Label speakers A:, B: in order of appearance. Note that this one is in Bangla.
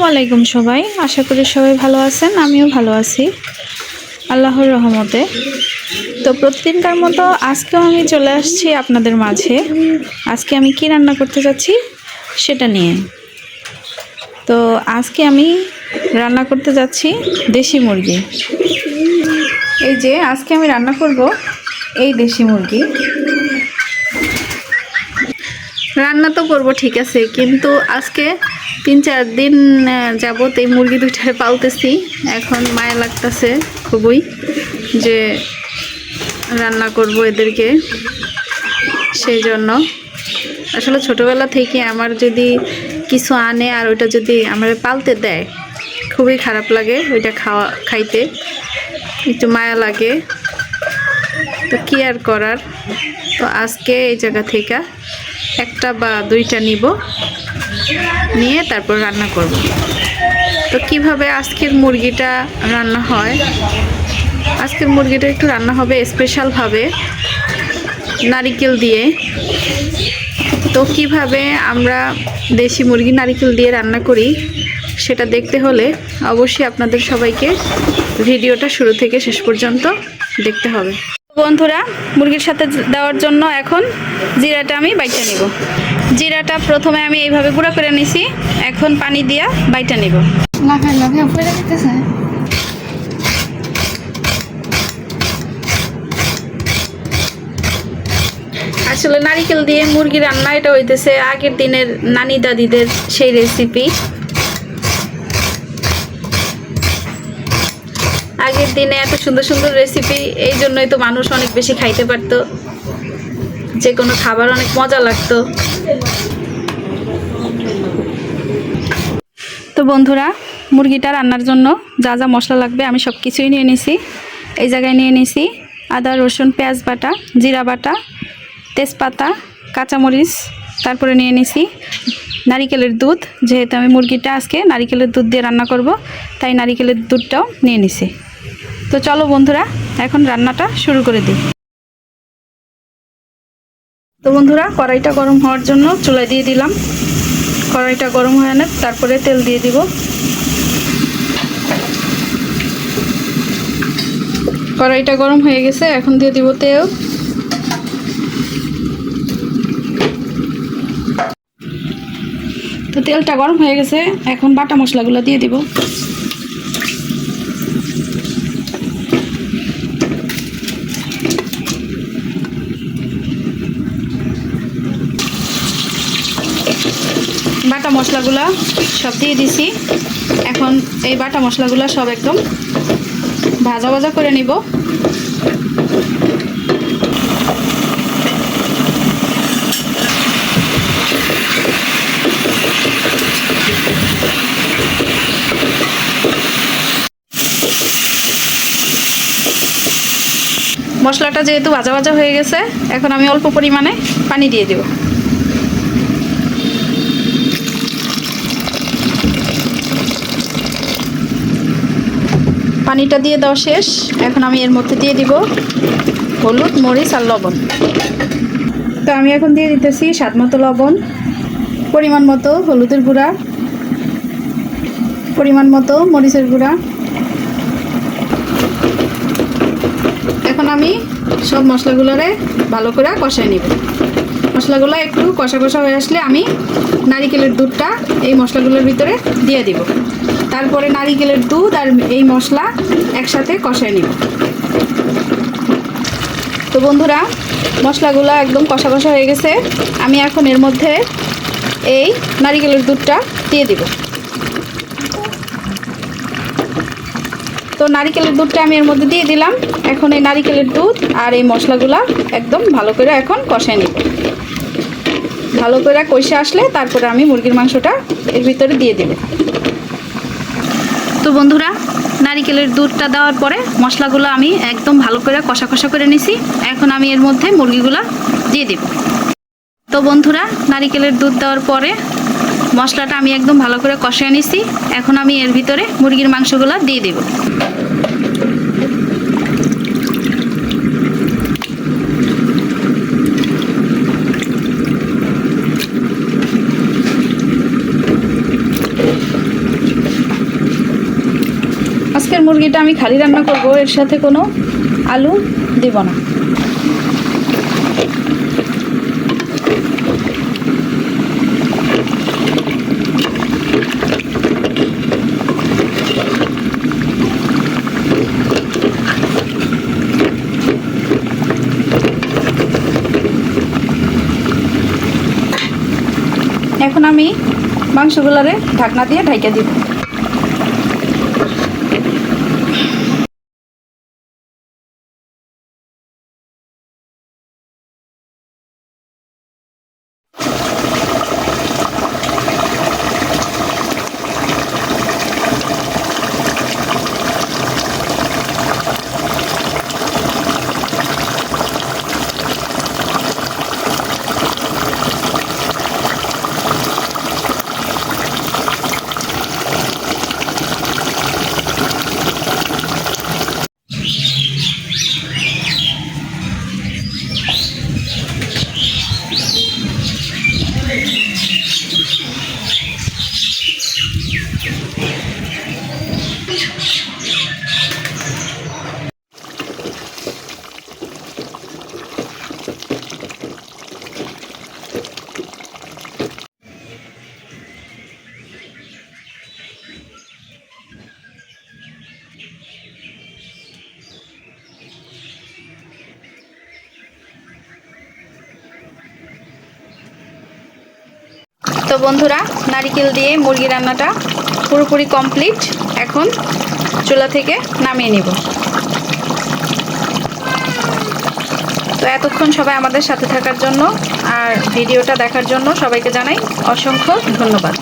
A: আসসালামু আলাইকুম সবাই। আশা করি সবাই ভালো আছেন, আমিও ভালো আছি। আল্লাহর রহমতে। তো প্রতিদিনকার মতো আজকেও আমি চলে আসছি আপনাদের মাঝে। আজকে আমি কি রান্না করতে যাচ্ছি সেটা নিয়ে। তো আজকে আমি রান্না করতে যাচ্ছি দেশি মুরগি। এই যে আজকে আমি রান্না করব এই দেশি মুরগি। রান্না তো করব ঠিক আছে, কিন্তু আজকে তিন চার দিন যাবত এই মুরগি দুইটারে পালতেছি। এখন মায়া লাগতেছে খুবই যে রান্না করব এদেরকে। সেই জন্য। আসলে ছোটোবেলা থেকে আমার যদি কিছু আনে আর ওইটা যদি আমার পালতে দেয়, খুবই খারাপ লাগে ওইটা খাওয়া, খাইতে। একটু মায়া লাগে। তো কি আর করার? তো আজকে এই জায়গা থেকে একটা বা দুইটা নিব। নিয়ে তারপর রান্না করব। তো কীভাবে আজকের মুরগিটা রান্না হয়? আজকের মুরগিটা একটু রান্না হবে স্পেশালভাবে নারিকেল দিয়ে। তো কীভাবে আমরা দেশি মুরগি নারিকেল দিয়ে রান্না করি সেটা দেখতে হলে অবশ্যই আপনাদের সবাইকে ভিডিওটা শুরু থেকে শেষ পর্যন্ত দেখতে হবে। বন্ধুরা, মুরগির সাথে দেওয়ার জন্য এখন জিরাটা আমি বাইটা নিব। জিরাটা প্রথমে আমি এইভাবে গুঁড়া করে নিছি। এখন পানি দিয়া বাইটা নিব।
B: উপরে
A: আসলে নারিকেল দিয়ে মুরগি রান্না এটা হইতেছে আগের দিনের নানি দাদিদের সেই রেসিপি আগের দিনে এত সুন্দর সুন্দর রেসিপি এই জন্যই তো মানুষ অনেক বেশি খাইতে পারতো। যে কোনো খাবার অনেক মজা লাগতো। তো বন্ধুরা, মুরগিটা রান্নার জন্য যা যা মশলা লাগবে আমি সব কিছুই নিয়ে নিছি। এই জায়গায় নিয়ে নিছি আদা, রসুন, পেঁয়াজ বাটা, জিরা বাটা, তেজপাতা, কাঁচামরিচ, তারপরে নিয়ে নিছি নারিকেলের দুধ। যেহেতু আমি মুরগিটা আজকে নারিকেলের দুধ দিয়ে রান্না করব, তাই নারিকেলের দুধটাও নিয়ে নিছি। তো চলো বন্ধুরা, এখন রান্নাটা শুরু করে দিই। তো বন্ধুরা, কড়াইটা গরম হওয়ার জন্য চুলায় দিয়ে দিলাম। কড়াইটা গরম হয়ে না তারপরে তেল দিয়ে দিব। কড়াইটা গরম হয়ে গেছে, এখন দিয়ে দিব তেল। তো তেলটা গরম হয়ে গেছে, এখন বাটা মশলাগুলো দিয়ে দিব। বাটা মশলাগুলো সব দিয়ে দিছি। এখন এই বাটা মশলাগুলো সব একদম ভাজা ভাজা করে নিব। মশলাটা যেহেতু ভাজা ভাজা হয়ে গেছে, এখন আমি অল্প পরিমাণে পানি দিয়ে দেব। পানিটা দিয়ে দেওয়া শেষ। এখন আমি এর মধ্যে দিয়ে দিব হলুদ, মরিচ আর লবণ। তো আমি এখন দিয়ে দিতেছি স্বাদ মতো লবণ, পরিমাণ মতো হলুদের গুঁড়া, পরিমাণ মতো মরিচের গুঁড়া। এখন আমি সব মশলাগুলোরে ভালো করে কষাই নিব। মশলাগুলো একটু কষা কষা হয়ে আসলে আমি নারিকেলের দুধটা এই মশলাগুলোর ভিতরে দিয়ে দিব। তারপরে নারিকেলের দুধ আর এই মশলা একসাথে কষায় নিব। তো বন্ধুরা, মশলাগুলো একদম কষা কষা হয়ে গেছে। আমি এখন এর মধ্যে এই নারিকেলের দুধটা দিয়ে দিব। তো নারিকেলের দুধটা আমি এর মধ্যে দিয়ে দিলাম। এখন এই নারিকেলের দুধ আর এই মশলাগুলা একদম ভালো করে এখন কষায় নিব। ভালো করে কষে আসলে তারপরে আমি মুরগির মাংসটা এর ভিতরে দিয়ে দেব। তো বন্ধুরা, নারিকেলের দুধটা দেওয়ার পরে মশলাগুলো আমি একদম ভালো করে কষা কষা করে নিছি। এখন আমি এর মধ্যে মুরগিগুলো দিয়ে দেব। তো বন্ধুরা, নারিকেলের দুধ দেওয়ার পরে মশলাটা আমি একদম ভালো করে কষিয়ে নিছি। এখন আমি এর ভিতরে মুরগির মাংসগুলো দিয়ে দেব। আমি খালি রান্না করব, এর সাথে কোনো আলু দিব না। এখন আমি মাংসগুলারে ঢাকনা দিয়ে ঢাইকা দিব। তো বন্ধুরা, নারিকেল দিয়ে মুরগি রান্নাটা পুরোপুরি কমপ্লিট। এখন চুলা থেকে নামিয়ে নিব। তো এতক্ষণ সবাই আমাদের সাথে থাকার জন্য আর ভিডিওটা দেখার জন্য সবাইকে জানাই অসংখ্য ধন্যবাদ।